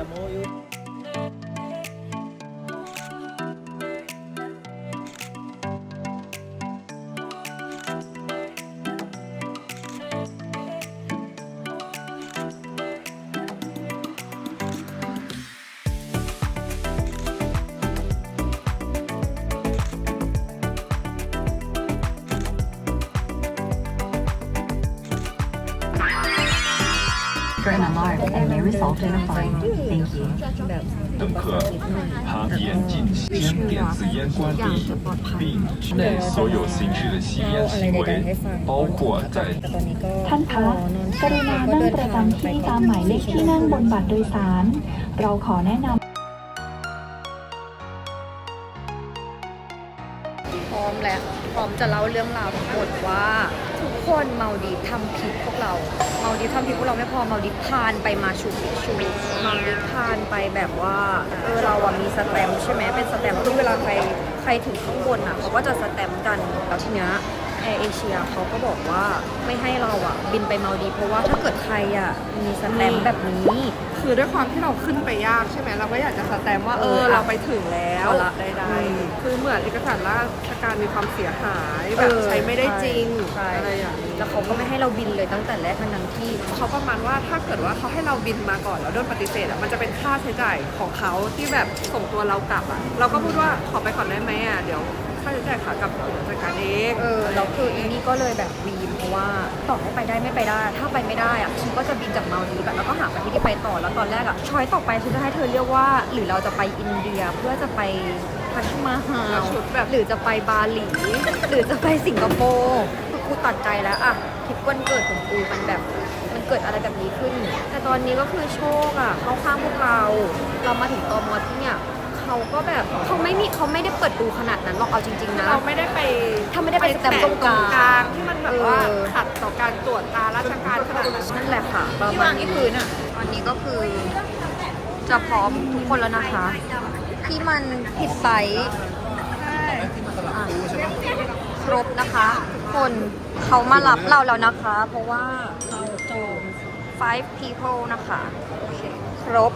alam mo yun. and may result in a fine. Thank you. 等客，旁严禁将电子烟关闭，并内所有形式的吸烟行为，包括在 ท่านคะกรุณานั่งประจำที่ตามหมายเลขที่นั่งบนบัตรโดยสาร เราขอแนะนำ พร้อมแล้วพร้อมจะเล่าเรื่องราวทั้งหมดว่าทุก คนเมาดีทำผิดพวกเรา เมาดีทำผิดพวกเราไม่พอเมาดีพานไปมาชูปิชูเมาดีพานไปแบบว่าเออเราอะมีสแตมป์ใช่ไหมเป็นสแตมป์ซึ่งเวลาใครใครถึงข้างบนอะเขาก็จะสแตมป์กันแล้วทีเนี้ย แอร์เอเชียเขาก็บอกว่าไม่ให้เราอะบินไปเมาดีฟเพราะว่าถ้าเกิดใครอะมีสแตมป์แบบนี้ คือด้วยความที่เราขึ้นไปยากใช่ไหมเราก็อยากจะสแตมป์ว่าเอเอออเราไปถึงแล้วเอาละใดอืมๆคือเหมือนเอกสารราชการมีความเสียหายแบบเออใช้ไม่ได้จริงใช่ อะไรอย่างนี้ แล้วเขาก็ไม่ให้เราบินเลยตั้งแต่แรกทั้งๆที่เขาประมาณว่าถ้าเกิดว่าเขาให้เราบินมาก่อนแล้วโดนปฏิเสธอะมันจะเป็นค่าใช้จ่ายของเขาที่แบบส่งตัวเรากลับอะเราก็พูดว่าขอไปก่อนได้ไหมอะเดี๋ยวค่าใช้จ่ายขากลับผมจัดการเองเออแล้วคืออีนี่ก็เลยแบบวีนเพราะว่าต่อให้ไปได้ไม่ไปได้ ถ้าไปไม่ได้อะฉันก็จะบินจากมาลดีฟอะแล้วก็หาประเทศที่ไปต่อแล้วตอนแรกอะช้อยต่อไปฉันจะให้เธอเรียกว่า หรือเราจะไปอินเดียเพื่อจะไปพัทมาฮาแล้วลชุดแบบหรือจะไปบาหลี หรือจะไปสิงคโปร์คือ กูตัดใจแล้วอะทริปวันเกิดของกูมันแบบ มันเกิดอะไรแบบนี้ขึ้น แต่ตอนนี้ก็คือโชคอะเข้าข้างพวกเรา เรามาถึงตมที่เนี่ยเขาก็แบบเขาไม่มีเขาไม่ได้เปิดดูขนาดนั้นหรอกเอาจริง ๆ นะ เราไม่ได้ไปถ้าไม่ได้ไปสแตมป์ตรงกลางกลาง ที่มันแบบว่าเออ ขัดต่อการตรวจตาราชการขนาดนั้นนั่นแหละค่ะประมาณนี้พื้นอะตอนนี้ก็คือ จะพร้อมทุกคนแล้วนะคะ ที่มันผิดไซส์อะค รบนะคะทุกคนเขามารับเราแล้วนะคะ เพราะว่าเราจอง five people นะคะโอเคครบ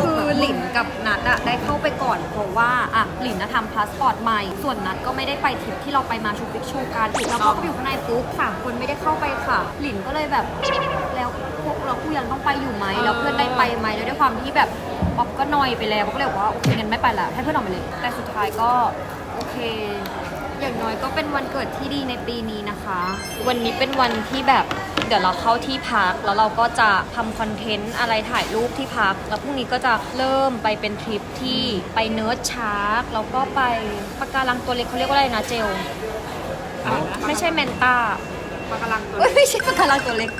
คือหลินกับนัดอะได้เข้าไปก่อนเพราะว่าอะหลินนะทำพาสปอร์ตใหม่ ส่วนนัดก็ไม่ได้ไปทริปที่เราไปมาชูปิกชูกันแล้วเขาก็อยู่ข้างในปุ๊บสามคนไม่ได้เข้าไปค่ะ หลินก็เลยแบบแล้วพวกเราผู้ยังต้องไปอยู่ไหมแล้วเพื่อนได้ไปไหมแล้วด้วยความที่แบบป๊อปก็นอยไปแล้วป๊อปก็เลยบอกว่าโอเคงั้นไม่ไปละให้เพื่อนออกไปเลยแต่สุดท้ายก็โอเค อย่างน้อยก็เป็นวันเกิดที่ดีในปีนี้นะคะ วันนี้เป็นวันที่แบบเดี๋ยวเราเข้าที่พัก แล้วเราก็จะทำคอนเทนต์อะไรถ่ายรูปที่พัก แล้วพรุ่งนี้ก็จะเริ่มไปเป็นทริปที่ไปเนิร์ดชาร์กแล้วก็ไปปะการังตัวเล็กเขาเรียกว่าอะไรนะเจลไม่ใช่เมนต้ามากำลังตัวเอ้ยไม่ใช่ปะการังตัวเล็ก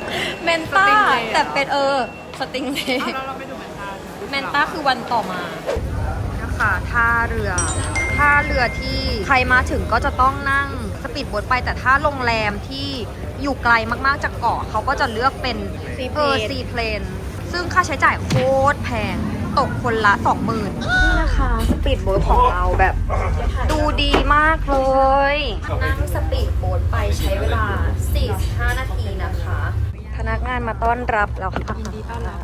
เมนต้าสติงเลย์แต่เป็นเออสติงเลย์อ้าวแล้วเราไม่ดูเหมือนกันแมนต้าคือวันต่อมานะคะท่าเรือ ท่าเรือที่ใครมาถึงก็จะต้องนั่งสปีดโบ๊ทไป แต่ถ้าโรงแรมที่อยู่ไกลมากๆจากเกาะเขาก็จะเลือกเป็นเออซีเพลนซึ่งค่าใช้จ่ายโคตรแพง ตกคนละ 20,000นี่นะคะสปีดโบ๊ทของเราแบบ ดูดีมากเลยนั่งสปีดโบ๊ทไปใช้เวลา 45 นาทีนะคะ พนักงานมาต้อนรับแล้วค่ะยินดีต้อนรับ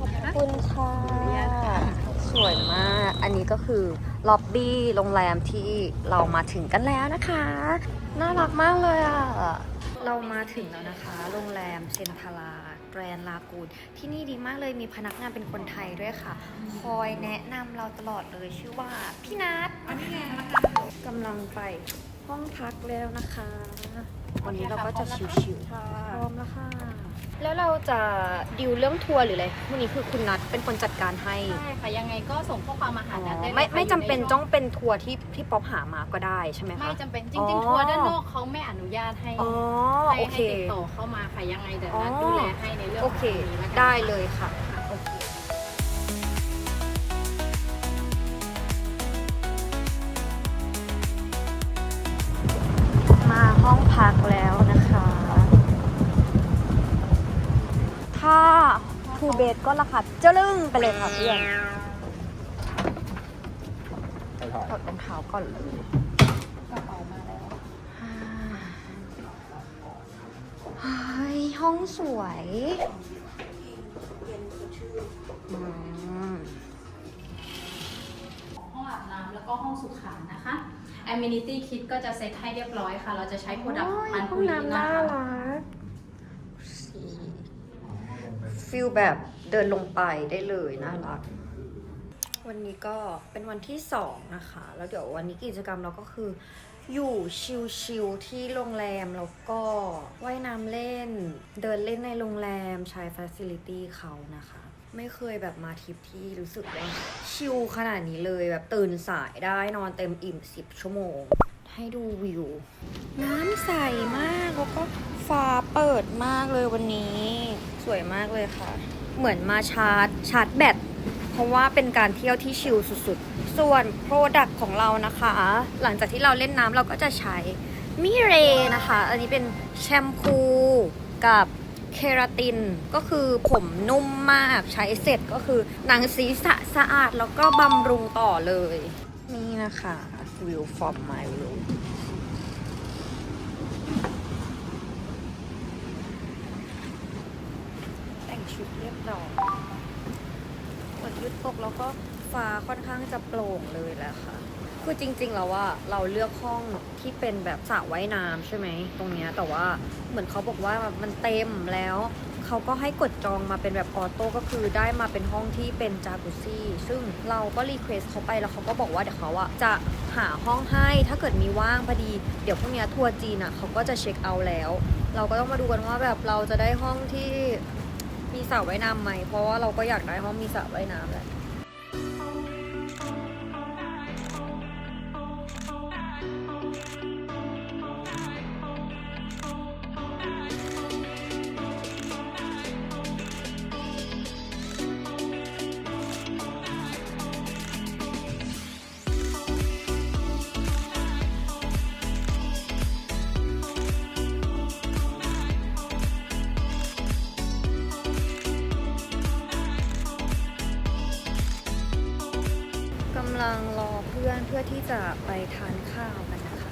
ขอบคุณค่ะ สวยมาก อันนี้ก็คือล็อบบี้โรงแรมที่เรามาถึงกันแล้วนะคะ น่ารักมากเลยอะเรามาถึงแล้วนะคะ โรงแรมเชนทาราแกรนลากูนที่นี่ดีมากเลยมีพนักงานเป็นคนไทยด้วยค่ะ คอยแนะนำเราตลอดเลยชื่อว่าพี่นัทอันนี้ไงกำลังไป ห้องพักแล้วนะคะ วันนี้เราก็จะชิวๆพร้อมแล้วค่ะ แล้วเราจะดิวเรื่องทัวร์หรืออะไรพวกนี้คือคุณนัทเป็นคนจัดการให้ใช่ค่ะยังไงก็ส่งข้อความมาหานัดได้เลยไม่ค่ะไม่จำเป็นยู่ใต้องเป็นทัวร์ที่ที่ป๊อปหามาก็ได้ใช่ไหมคะ ไม่จำเป็นจอ๋ริงอ ๆ ทัวร์ด้านนอกเขาไม่อนุญาตให้อ๋อให้โอเคให้ติดต่อเข้ามาค่ะยังไงเดี๋ยวนัดอ๋อ ดูแลให้ในเรื่องโอเคของตรงนี้แล้วกัน ได้เลยค่ะ องพักแล้วนะคะ ถ้าทูเบดก็ราคาเจลึงไปเลยค่ะเพื่อนถอดรองเท้าก่อนเลยห้องสวยห้องอาบน้ำแล้วก็ห้องสุขานะ Amenity Kit ก็จะเซตให้เรียบร้อยค่ะ เราจะใช้โปรดักต์ของมันห้องน้ำน่ารักฟิลแบบเดินลงไปได้เลยน่ารัก วันนี้ก็เป็นวันที่สองนะคะ แล้วเดี๋ยววันนี้กิจกรรมเราก็คือ อยู่ชิลๆที่โรงแรม แล้วก็ว่ายน้ำเล่น เดินเล่นในโรงแรมใช้ฟ a ซิลิตี้เขานะคะ ไม่เคยแบบมาทริปที่รู้สึกว่าชิลขนาดนี้เลยแบบตื่นสายได้นอนเต็มอิ่ม 10 ชั่วโมง ให้ดูวิว น้ำใสมากแล้วก็ฟ้าเปิดมากเลยวันนี้ สวยมากเลยค่ะ เหมือนมาชาร์จชาร์จแบตเพราะว่าเป็นการเที่ยวที่ชิลสุดๆ ส่วนโปรดักต์ของเรานะคะ หลังจากที่เราเล่นน้ำเราก็จะใช้มิเรนะคะ อันนี้เป็นแชมพูกับ เคราตินก็คือผมนุ่มมากใช้เสร็จก็คือหนังศีรษะสะอาดแล้วก็บำรุงต่อเลย นี่นะคะวิว from my room แต่งชุดเรียบร้อยฝนหยุดตกแล้วก็ฟ้าค่อนข้างจะโปร่งเลยแหละค่ะ คือจริง ๆ แล้วว่าเราเลือกห้องที่เป็นแบบสระว่ายน้ำใช่ไหมตรงเนี้ยแต่ว่าเหมือนเขาบอกว่ามันเต็มแล้วเขาก็ให้กดจองมาเป็นแบบออโต้ก็คือได้มาเป็นห้องที่เป็นจากุซี่ซึ่งเราก็รีเควสเขาไปแล้วเขาก็บอกว่าเดี๋ยวเขาอะจะหาห้องให้ถ้าเกิดมีว่างพอดี เดี๋ยวพรุ่งนี้ทัวร์จีนอะเขาก็จะเช็คเอาท์แล้ว เราก็ต้องมาดูกันว่าแบบเราจะได้ห้องที่มีสระว่ายน้ำไหมเพราะว่าเราก็อยากได้ห้องมีสระว่ายน้ำแหละ ที่จะไปทานข้าวกันนะคะ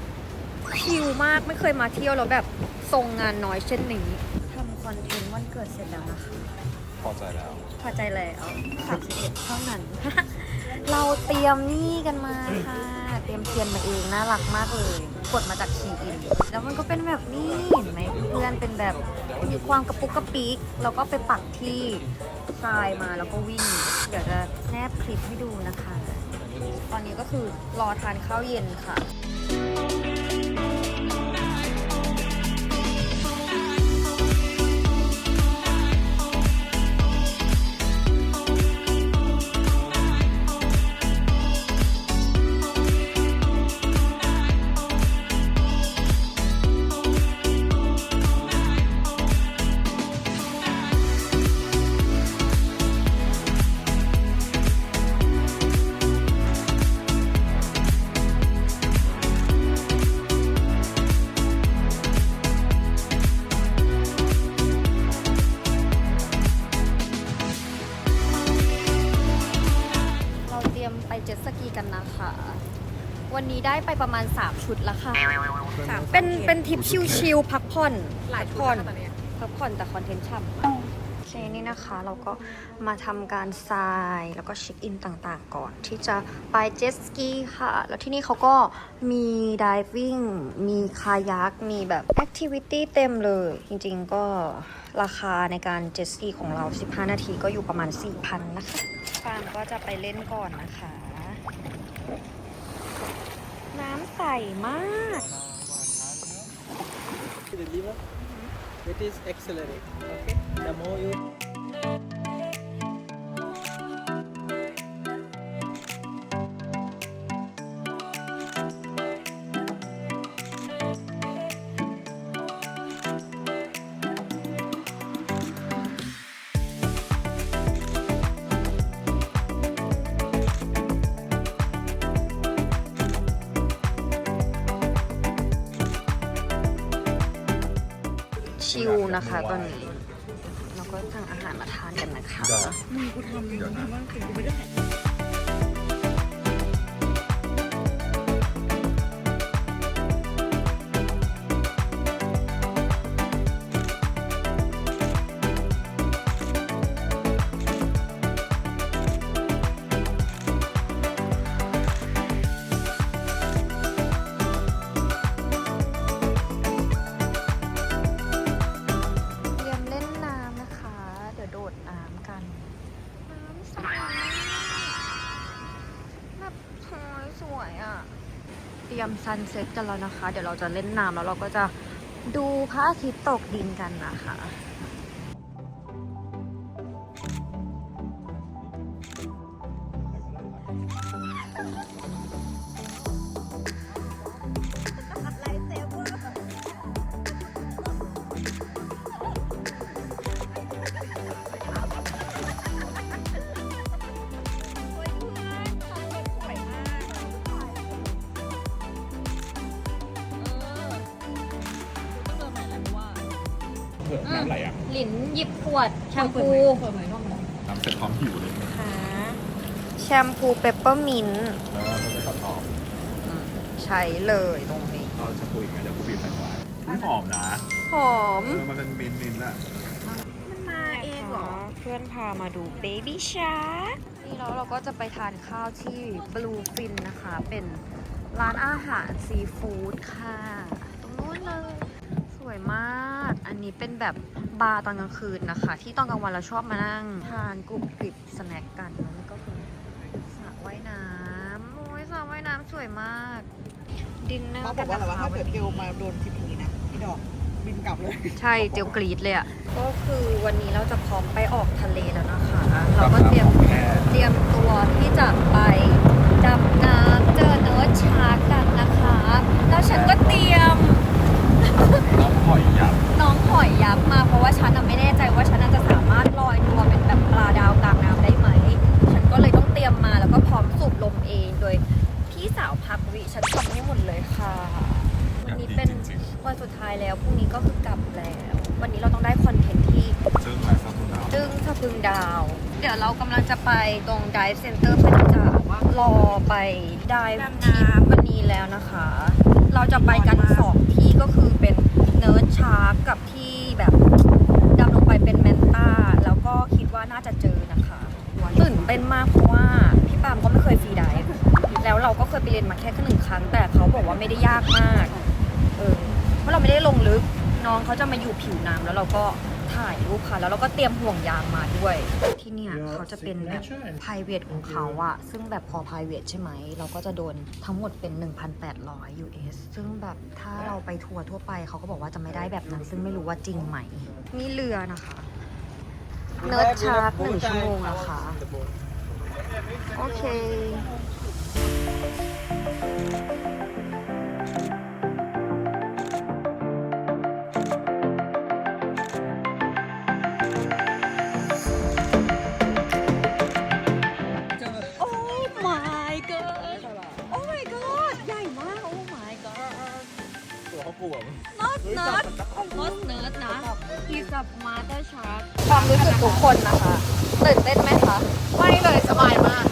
ชิลมากไม่เคยมาเที่ยวแล้วแบบทรงงานน้อยเช่นนี้ทำคอนเทนต์วันเกิดเสร็จแล้วนะคะ พอใจแล้ว พอใจแล้ว31เท่านั้น เราเตรียมนี่กันมาค่ะ เตรียมเทียนมาเองน่ารักมากเลย กดมาจากคีอิน แล้วมันก็เป็นแบบนี้เห็นไหมเพื่อนเป็นแบบมีความกระปุกกระปิกแล้วก็ไปปักที่ทรายมาแล้วก็วิ่ง เดี๋ยวจะแนบคลิปให้ดูนะคะ ตอนนี้ก็คือรอทานข้าวเย็นค่ะ ปประมาณ 3 ชุดแล้วค่ะ เป็นเป็นทริปชิลๆพักผ่อนหลายพักชุดผ่อนนะคะตอนนี้พักผ่อนแต่คอนเทนต์ฉ่ำมากโอเคนี่นะคะเราก็มาทำการทรายแล้วก็เช็คอินต่างๆ ก่อน ที่จะไปเจ็ตสกีค่ะ แล้วที่นี่เขาก็มีดิวิ่งมีคายัก มีแบบแอคทิวิตี้เต็มเลย จริงๆก็ราคาในการเจ็ตสกีของเรา 15 นาทีก็อยู่ประมาณ 4,000 นะคะฟางก็จะไปเล่นก่อนนะคะ น้ำใสมาก the liver it is accelerate okay the more you นะคะตอนนี้ เตรียมซันเซ็ตกันแล้วนะคะ เดี๋ยวเราจะเล่นน้ำแล้วเราก็จะดูพระอาทิตย์ตกดินกันนะคะ น้ำไหลอะหลินหยิบขวดแชมพูน้ำเสร็จพร้อมผิวเลยค่ะแชมพูเปปเปอร์มินต์แล้วก็จะขัดหอมใช้เลยตรงนี้เราจะคุยกันเดี๋ยวกูบีบใส่ไว้ไม่หอมนะหอม เออมันเป็นมินมินๆอะมันมาเองเหรอ เพื่อนพามาดู Baby Shark นี่แล้วเราก็จะไปทานข้าวที่ Blue Fin นะคะ เป็นร้านอาหารซีฟู้ดค่ะ ตรงนู้นเลย สวยมากอั นนี้เป็นแบบบาร์ตอนกลางคืนนะคะ ที่ตอนกลางวันเราชอบมานั่งทานกรุบกริบสแน็คกันแล้วนี่ก็คือสระว่ายน้ำโอ้ยสระว่ายน้ำสวยมาก ดินเนอเขาร์บกัอนกว่าอะไรนะวะคะถ้าวัเกิดนเกนี้ลมาโดนทิปอย่างนี้นะพี่ดอกบินกลับเลย ใช่เจียวกรีดเลยอะก็คือวันนี้เราจะพร้อมไปออกทะเลแล้วนะคะ เราก็เตรียมเตรียมตัวที่จะไปดำน้ำเจอเนิร์ดชาร์กกันนะคะ แล้วฉันก็เตรียม เราก็เคยไปเรียนมาแค่หนึ่งครั้ง แต่เขาบอกว่าไม่ได้ยากมากเออเพราะเราไม่ได้ลงลึกน้องเขาจะมาอยู่ผิวน้ำแล้วเราก็ถ่ายรูปค่ะ แล้วเราก็เตรียมห่วงยางมาด้วย ที่เนี่ยเขาจะเป็นแบบ private ของเขาอะซึ่งแบบพอ private ใช่ไหม เราก็จะโดนทั้งหมดเป็น 1,800 US ซึ่งแบบถ้าเราไปทัวร์ทั่วไปเขาก็บอกว่าจะไม่ได้แบบนั้น ซึ่งไม่รู้ว่าจริงไหม มีเรือนะคะเนิร์ดชาร์กหนึ่งชั่วโมงนะคะ โอเค โอ้ my god โอ้ my god ใหญ่มาก โอ้ my god ตัวเขากลัว not not almost nerd นะ he's a mother shark ความรู้สึกทุกคนนะคะ ตื่นเต้นไหมคะ ไม่เลยสบายมากตอนนี้ก็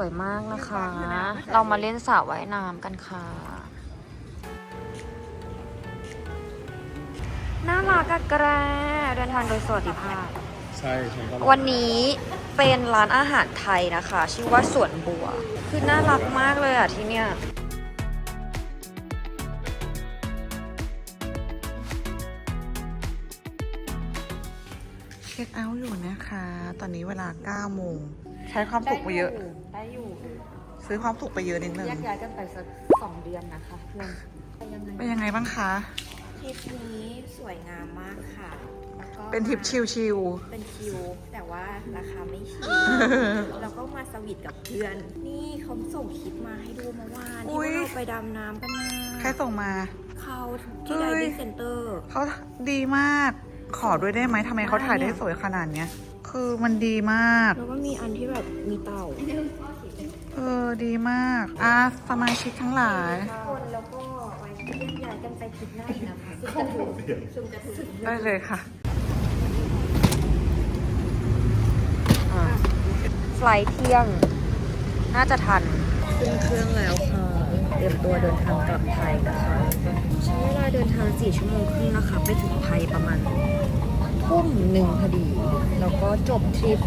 วยมากนะคะ เรามาเล่นสระว่ายน้ำกันค่ะ น่ารักอะแกรเดินทางโดยสวัสดิภาพ ใช่ฉันก็วันนี้เป็นร้านอาหารไทยนะคะ ชื่อว่าสวนบัว คือน่ารักมากเลยอะที่เนี่ยเช็คเอาท์อยู่นะคะ ตอนนี้เวลา9โมง ใช้ความสุขไปเยอะ ได้อยู่ซื้อความสุขไปเยอะนิดนึงแยกย้ายกันไปสักสองเดือนนะคะเพื่อนเป็นยังไงบ้างคะทริปนี้สวยงามมากค่ะแล้วก็เป็นทริปชิลเป็นคิวแต่ว่าราคาไม่ชิลๆแล้วก็มาสวีทกับเพื่อน นี่เขาส่งคลิปมาให้ดูเมื่อวานอุ๊ที่ยว่าเราไปดำน้ำกันมาใครส่งมาเขาที่เฮ้ไดยดิ้งเซ็นเตอร์เขาดีมากขอด้วยได้ไหมทำไมเขาถ่ายได้สวยขนาดเนี้ย คือมันดีมาก แล้วก็มีอันที่แบบมีเต่าเออ ดีมาก อะสมาชิกทั้งหลาย คนแล้วก็ไว้แยกย้ายกันไปทริปหน้าอีกนะคะซึ่งจะถึงซึ่งจะถึงได้เลยค่ะไฟลท์เที่ยง น่าจะทันขึ้นเครื่องแล้วค่ะ เตรียมตัวเดินทางกลับไทยนะคะ ใช้เวลาเดินทาง 4 ชั่วโมงครึ่งนะคะ ไปถึงไทยประมาณ ทุ่มหนึ่งพอดี แล้วก็จบทริป